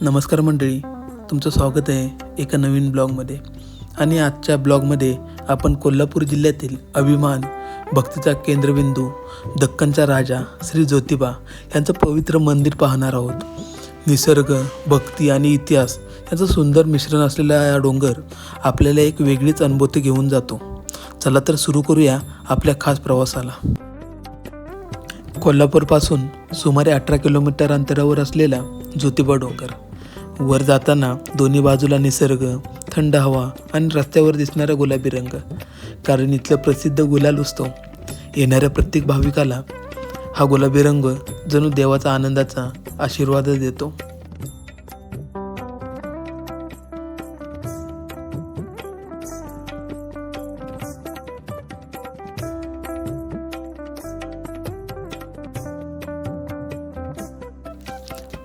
नमस्कार मंडळी तुमचं स्वागत आहे एका नवीन ब्लॉगमध्ये. आणि आजच्या ब्लॉगमध्ये आपण कोल्हापूर जिल्ह्यातील अभिमान भक्तीचा केंद्रबिंदू दक्कनचा राजा श्री ज्योतिबा यांचं पवित्र मंदिर पाहणार आहोत. निसर्ग भक्ती आणि इतिहास यांचं सुंदर मिश्रण असलेला हा डोंगर आपल्याला एक वेगळीच अनुभूती घेऊन जातो. चला तर सुरू करूया आपल्या खास प्रवासाला. कोल्हापूरपासून सुमारे अठरा किलोमीटर अंतरावर असलेला ज्योतिबा डोंगर. वर जाताना दोन्ही बाजूला निसर्ग थंड हवा आणि रस्त्यावर दिसणारा गुलाबी रंग. कारण इथलं प्रसिद्ध गुलाल उत्सव येणाऱ्या प्रत्येक भाविकाला हा गुलाबी रंग जणू देवाचा आनंदाचा आशीर्वाद देतो.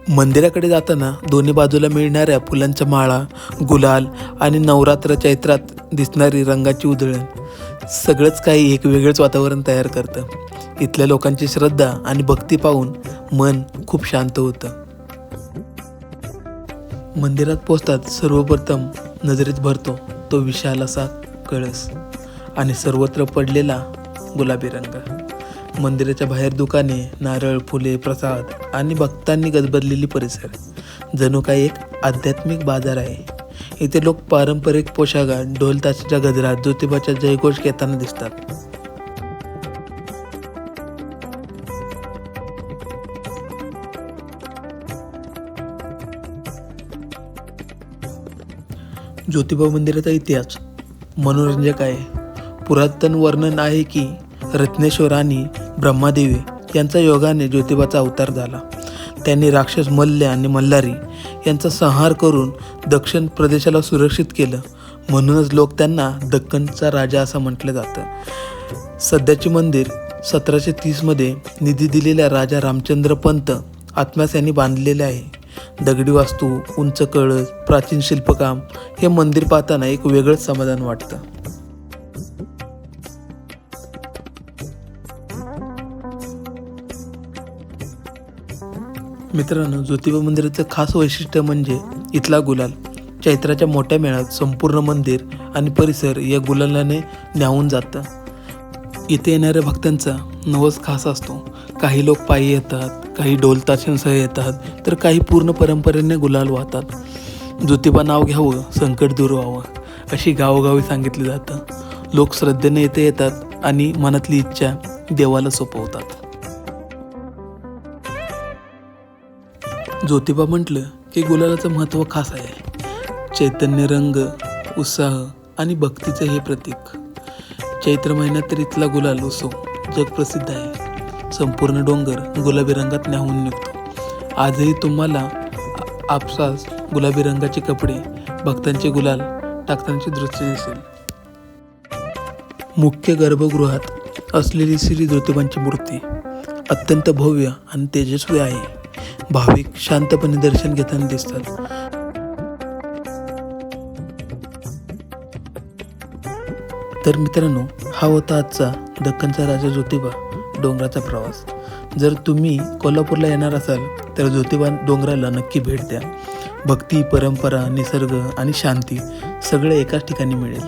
मंदिराकडे जाताना दोन्ही बाजूला मिळणाऱ्या फुलांच्या माळा गुलाल आणि नवरात्र चैत्रात दिसणारी रंगाची उधळण. सगळंच काही एक वेगळंच वातावरण तयार करतं. इथल्या लोकांची श्रद्धा आणि भक्ती पाहून मन खूप शांत होतं. मंदिरात पोचतात सर्वप्रथम नजरेत भरतो तो विशाल असा कळस आणि सर्वत्र पडलेला गुलाबी रंग. मंदिराच्या बाहेर दुकाने नारळ फुले प्रसाद आणि भक्तांनी गजबजलेली परिसर. जणू काही एक आध्यात्मिक बाजार आहे. इथे लोक पारंपरिक पोशाखात ढोल ताशाच्या गजरात ज्योतिबाच्या जयघोष घेताना दिसतात. ज्योतिबा मंदिराचा इतिहास मनोरंजक आहे. पुरातन वर्णन आहे की रत्नेश्वर आणि ब्रह्मादेवी यांचा योगाने ज्योतिबाचा अवतार झाला. त्यांनी राक्षस मल्ल आणि मल्हारी यांचा संहार करून दक्षिण प्रदेशाला सुरक्षित केलं. म्हणूनच लोक त्यांना दक्कनचा राजा असं म्हटलं जातं. सध्याचे मंदिर सतराशे तीसमध्ये निधी दिलेल्या राजा रामचंद्र पंत आत्म्यास यांनी बांधलेले आहे. दगडी वास्तू उंच कळस प्राचीन शिल्पकाम हे मंदिर पाहताना एक वेगळंच समाधान वाटतं. मित्रांनो ज्योतिबा मंदिराचं खास वैशिष्ट्य म्हणजे इथला गुलाल. चैत्राच्या मोठ्या मेळ्यात संपूर्ण मंदिर आणि परिसर या गुलालाने न्याहून जातं. इथे येणाऱ्या भक्तांचा नवस खास असतो. काही लोक पायी येतात काही ढोल ताशांसह येतात तर काही पूर्ण परंपरेने गुलाल वाहतात. ज्योतिबा नाव घ्यावं संकट दूर व्हावं अशी गावोगावी सांगितली जातं. लोक श्रद्धेने इथे येतात आणि मनातली इच्छा देवाला सोपवतात. ज्योतिबा म्हटलं की गुलालाचं महत्त्व खास आहे. चैतन्य रंग उत्साह आणि भक्तीचं हे प्रतीक. चैत्र महिन्यात तर इथला गुलाल उत्सव जगप्रसिद्ध आहे. संपूर्ण डोंगर गुलाबी रंगात न्याहून निघतो. आजही तुम्हाला आपसास गुलाबी रंगाचे कपडे भक्तांचे गुलाल टाकतानाचे दृश्य दिसेल. मुख्य गर्भगृहात असलेली श्री ज्योतिबांची मूर्ती अत्यंत भव्य आणि तेजस्वी आहे. भाविक शांतपणे दर्शन घेताना दिसतात. तर मित्रांनो हा होता आजचा दक्कनचा राजा ज्योतिबा डोंगराचा प्रवास. जर तुम्ही कोल्हापूरला येणार असाल तर ज्योतिबा डोंगराला नक्की भेट द्या. भक्ती परंपरा निसर्ग आणि शांती सगळं एकाच ठिकाणी मिळेल.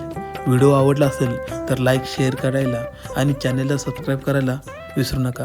व्हिडिओ आवडला असेल तर लाईक शेअर करायला आणि चॅनेलला सबस्क्राईब करायला विसरू नका.